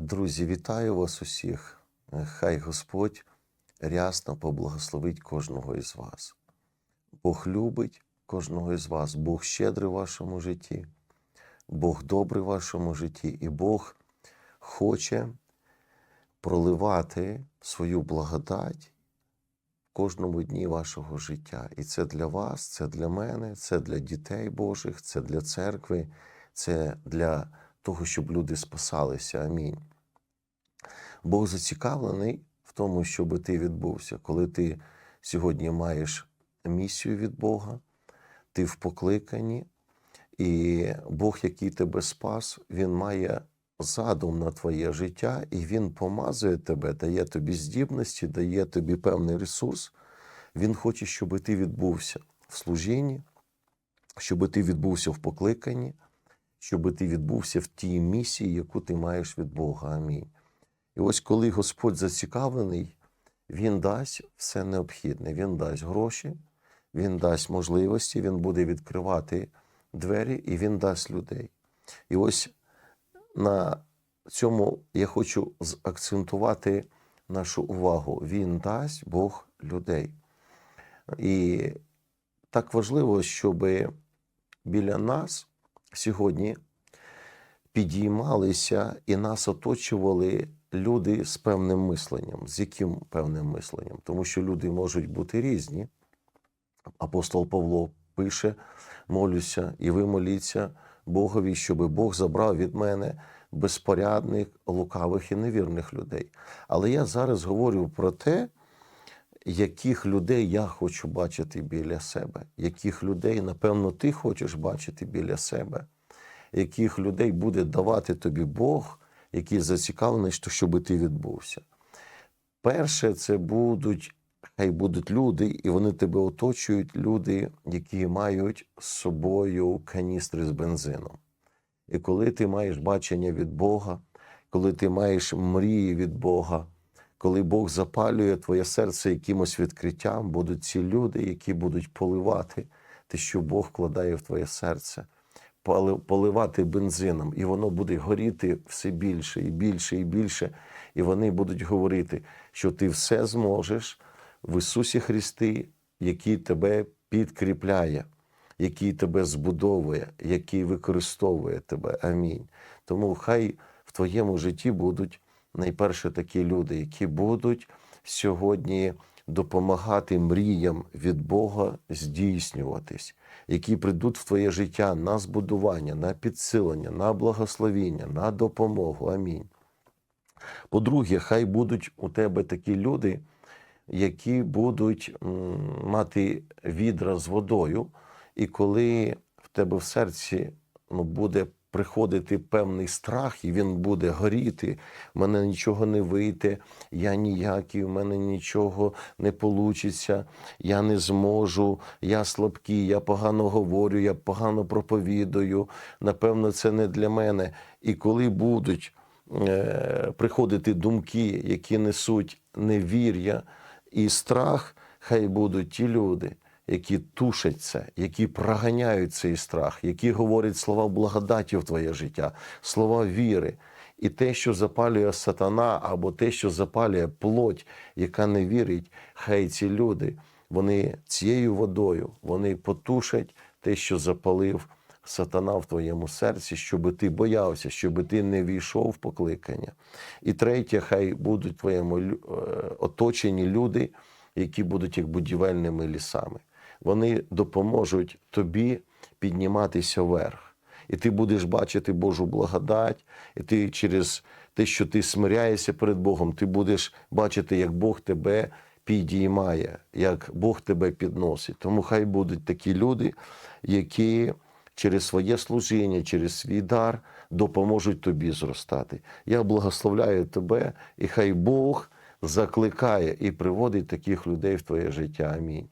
Друзі, вітаю вас усіх. Хай Господь рясно поблагословить кожного із вас. Бог любить кожного із вас, Бог щедрий в вашому житті, Бог добрий в вашому житті, і Бог хоче проливати свою благодать в кожному дні вашого життя. І це для вас, це для мене, це для дітей Божих, це для церкви, це для того, щоб люди спасалися. Амінь. Бог зацікавлений в тому, щоб ти відбувся. Коли ти сьогодні маєш місію від Бога, ти в покликанні, і Бог, який тебе спас, Він має задум на твоє життя, і Він помазує тебе, дає тобі здібності, дає тобі певний ресурс. Він хоче, щоб ти відбувся в служінні, щоб ти відбувся в покликанні, щоб ти відбувся в тій місії, яку ти маєш від Бога. Амінь. І ось коли Господь зацікавлений, Він дасть все необхідне. Він дасть гроші, Він дасть можливості, Він буде відкривати двері і Він дасть людей. І ось на цьому я хочу акцентувати нашу увагу. Він дасть Бог людей. І так важливо, щоб біля нас сьогодні підіймалися і нас оточували люди з певним мисленням. З яким певним мисленням? Тому що люди можуть бути різні. Апостол Павло пише: молюся, і ви моліться Богові, щоб Бог забрав від мене безпорядних, лукавих і невірних людей. Але я зараз говорю про те, яких людей я хочу бачити біля себе, яких людей, напевно, ти хочеш бачити біля себе, яких людей буде давати тобі Бог, який зацікавлений, щоб ти відбувся. Перше, це будуть, хай будуть люди, і вони тебе оточують, люди, які мають з собою каністри з бензином. І коли ти маєш бачення від Бога, коли ти маєш мрії від Бога, коли Бог запалює твоє серце якимось відкриттям, будуть ці люди, які будуть поливати те, що Бог вкладає в твоє серце, поливати бензином, і воно буде горіти все більше і більше і більше. І вони будуть говорити, що ти все зможеш в Ісусі Христі, який тебе підкріпляє, який тебе збудовує, який використовує тебе. Амінь. Тому хай в твоєму житті будуть найперше такі люди, які будуть сьогодні допомагати мріям від Бога здійснюватись, які прийдуть в твоє життя на збудування, на підсилення, на благословіння, на допомогу. Амінь. По-друге, хай будуть у тебе такі люди, які будуть мати відра з водою, і коли в тебе в серці ну, буде приходити певний страх, і він буде горіти. В мене нічого не вийде, я ніякий, в мене нічого не получиться, я не зможу, я слабкий, я погано говорю, я погано проповідую. Напевно, це не для мене. І коли будуть е, приходити думки, які несуть невір'я і страх, хай будуть ті люди які тушать це, які проганяють цей страх, які говорять слова благодаті в твоє життя, слова віри. І те, що запалює сатана, або те, що запалює плоть, яка не вірить, хай ці люди, вони цією водою вони потушать те, що запалив сатана в твоєму серці, щоб ти боявся, щоб ти не війшов в покликання. І третє, хай будуть в твоєму е, оточенні люди, які будуть як будівельними лісами вони допоможуть тобі підніматися вверх. І ти будеш бачити Божу благодать, і ти через те, що ти смиряєшся перед Богом, ти будеш бачити, як Бог тебе підіймає, як Бог тебе підносить. Тому хай будуть такі люди, які через своє служіння, через свій дар допоможуть тобі зростати. Я благословляю тебе, і хай Бог закликає і приводить таких людей в твоє життя. Амінь.